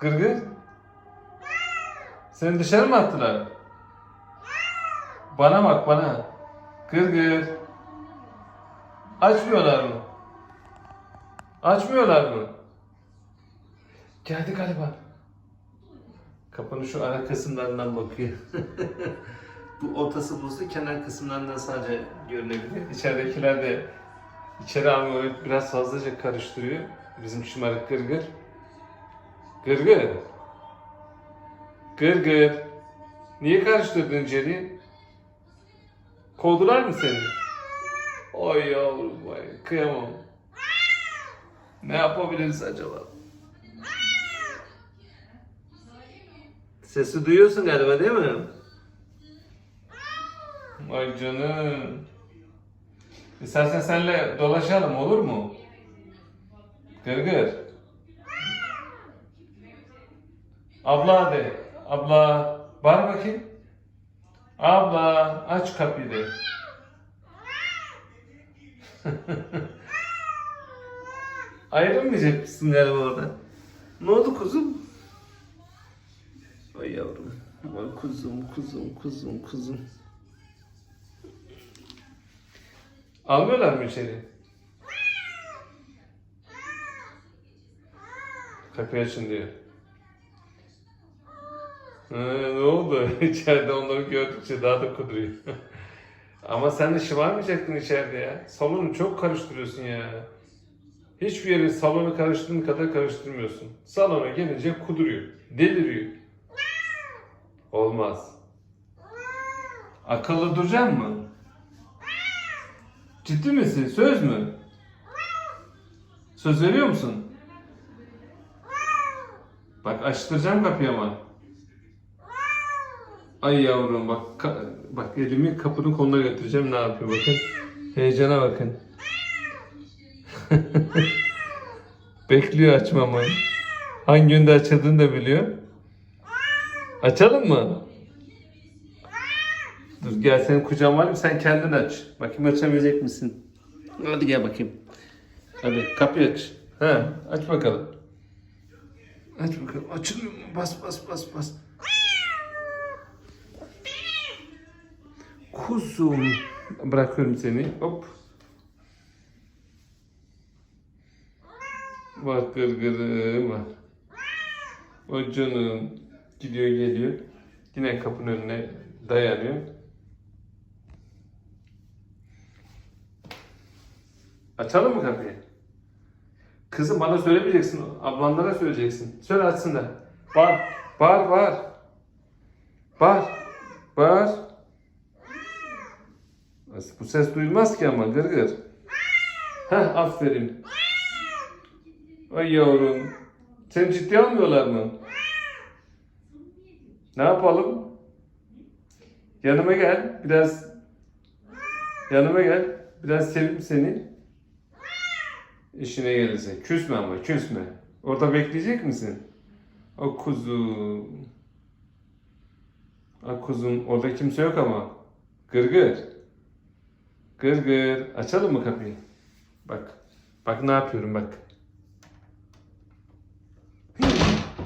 Gırgır. Seni dışarı mı attılar? Bana bak bana. Gırgır. Açmıyorlar mı? Açmıyorlar mı? Geldi galiba. Kapının şu ara kısımlarından bakıyor. Bu ortası bulsa kenar kısımlarından sadece görünebilir. İçeridekiler de içeri almıyor, biraz fazlaca karıştırıyor. Bizim şımarık gırgır. Gırgır. Gırgır. Niye karıştırdın içeri? Kovdular mı seni? Oy yavrum vay kıyamam. Ne yapabiliriz acaba? Sesi duyuyorsun galiba değil mi? Ay canım. İstersen senle dolaşalım olur mu? Gırgır. Abla de. Abla. Bağır bakayım. Abla aç kapıyı de. Ayrılmayacak mısın galiba orada? Ne oldu kuzum? Ay yavrum. Ay kuzum, kuzum, kuzum, kuzum. Almıyorlar mı içeri? Kapıyı açın diyor. Ha, ne oldu? İçeride onları gördükçe daha da kuduruyor. Ama sen de şımarmayacaktın içeride ya. Salonu çok karıştırıyorsun ya. Hiçbir yeri salonu karıştırdığın kadar karıştırmıyorsun. Salona gelince kuduruyor. Deliriyor. Olmaz. Akıllı duracaksın mı? Ciddi misin? Söz mü? Söz veriyor musun? Bak açtıracağım kapıyı ama. Ay yavrum bak bak elimi kapının koluna götüreceğim ne yapıyor bakın. Heyecana bakın. Bekliyor açmamı. Hangi günde açıldığını da biliyor. Açalım mı? Dur gel senin kucağın var mı? Sen kendin aç. Bakayım açabilecek misin? Hadi gel bakayım. Hadi kapıyı aç. Ha, aç bakalım. Aç bakalım. Açılıyor mu? Bas bas bas bas. Kuzum. Bırakıyorum seni. Hop. Bak gırgırım var. O canım. Gidiyor geliyor. Yine kapının önüne dayanıyor. Açalım mı kapıyı? Kızım bana söylemeyeceksin. Ablanlara söyleyeceksin. Söyle açsınlar. Bağır. Bağır bağır. Bağır. Bağır. Bu ses duyulmaz ki ama gır gır. Heh aferin. Ay yavrum. Seni ciddiye almıyorlar mı? Ne yapalım? Yanıma gel. Biraz yanıma gel. Biraz seveyim seni. İşine gelirse. Küsme ama küsme. Orada bekleyecek misin? O kuzum. O kuzum. Orada kimse yok ama. Gırgır. Gırgır. Açalım mı kapıyı? Bak. Bak ne yapıyorum bak.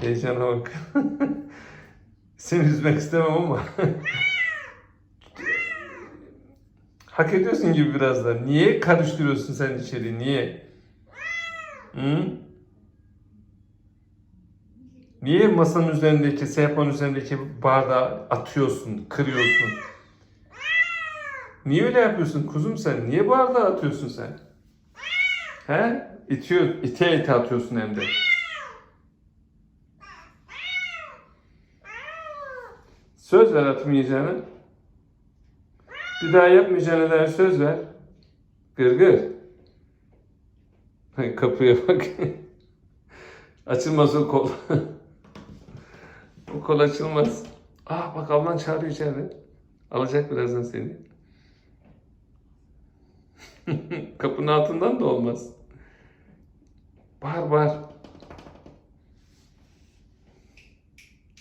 Heyecana bak. Seni üzmek istemem ama. Hak ediyorsun gibi biraz da. Niye karıştırıyorsun sen içeri? Niye? Hı? Niye masanın üzerindeki, sehpanın üzerindeki bardağı atıyorsun, kırıyorsun? Niye öyle yapıyorsun kuzum sen? Niye bardağı atıyorsun sen? He? İtiyor, ite ite atıyorsun hem de. Söz ver atmayacağını. Bir daha yapmayacağına dair söz ver. Gırgır. Hay, Kapıya bak. açılmaz o kol. o kol açılmaz. Aa bak ablan çağırıyor içeride. Alacak birazdan seni. Kapının altından da olmaz. Bağır bağır.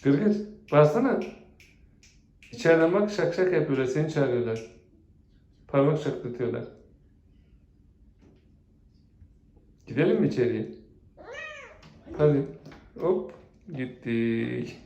Gırgır. Bağırsana. İçeriden bak şak şak yapıyorlar. Seni çağırıyorlar. Parmak şaklatıyorlar. Gidelim mi içeriye? Hadi. Hop. Gittik.